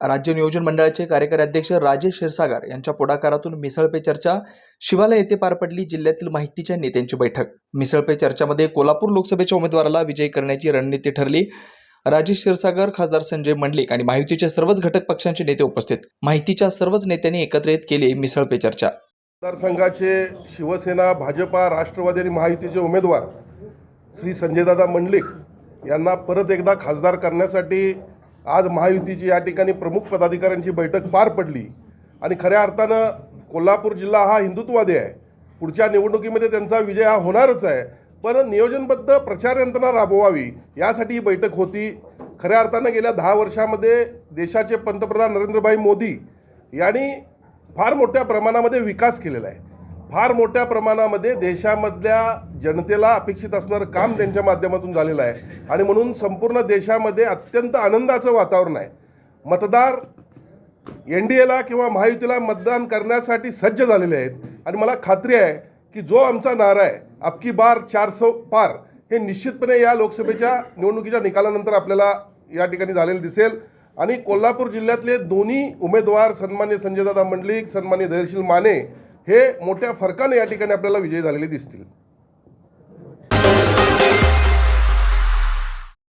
राज्य नियोजन मंडळाचे कार्यकारी अध्यक्ष राजेश क्षीरसागर यांच्या पुढाकारातून मिसळ पे चर्चा शिवालय येथे पार पडली जिल्ह्यातील माहितीच्या नेत्यांची बैठक. मिसळ पे चर्चामध्ये कोल्हापूर लोकसभेच्या उमेदवाराला विजयी करण्याची रणनीती ठरली. राजेश क्षीरसागर खासदार संजय मंडलिक आणि माहितीचे सर्वच घटक पक्षांचे नेते उपस्थित. माहितीच्या सर्वच नेत्यांनी एकत्रित केली मिसळ पे चर्चा. मतदारसंघाचे शिवसेना भाजपा राष्ट्रवादी आणि महायुतीचे उमेदवार श्री संजयदादा मंडलिक यांना परत एकदा खासदार करण्यासाठी आज महायुतीची या ठिकाणी प्रमुख पदाधिकाऱ्यांची बैठक पार पडली. आणि खऱ्या अर्थानं कोल्हापूर जिल्हा हा हिंदुत्ववादी आहे. पुढच्या निवडणुकीमध्ये त्यांचा विजय हा होणारच आहे. पण नियोजनबद्ध प्रचार यंत्रणा राबवावी यासाठी ही बैठक होती. खऱ्या अर्थानं गेल्या दहा वर्षामध्ये देशाचे पंतप्रधान नरेंद्रभाई मोदी यांनी फार मोठ्या प्रमाणामध्ये विकास केलेला आहे. फार मोठ्या प्रमाणामध्ये देशामधल्या जनतेला अपेक्षित असणारं काम त्यांच्या माध्यमातून झालेलं आहे. आणि म्हणून संपूर्ण देशामध्ये अत्यंत आनंदाचं वातावरण आहे. मतदार एन डी एला किंवा महायुतीला मतदान करण्यासाठी सज्ज झालेले आहेत. आणि मला खात्री आहे की जो आमचा नारा आहे अबकी बार चार सौ पार हे निश्चितपणे या लोकसभेच्या निवडणुकीच्या निकालानंतर आपल्याला या ठिकाणी झालेलं दिसेल. आणि कोल्हापूर जिल्ह्यातले दोन्ही उमेदवार सन्मान्य संजयदादा मंडलिक सन्मान्य धैर्यशील माने हे मोठ्या फरकाने या ठिकाणी आपल्याला विजयी झालेले दिसतील.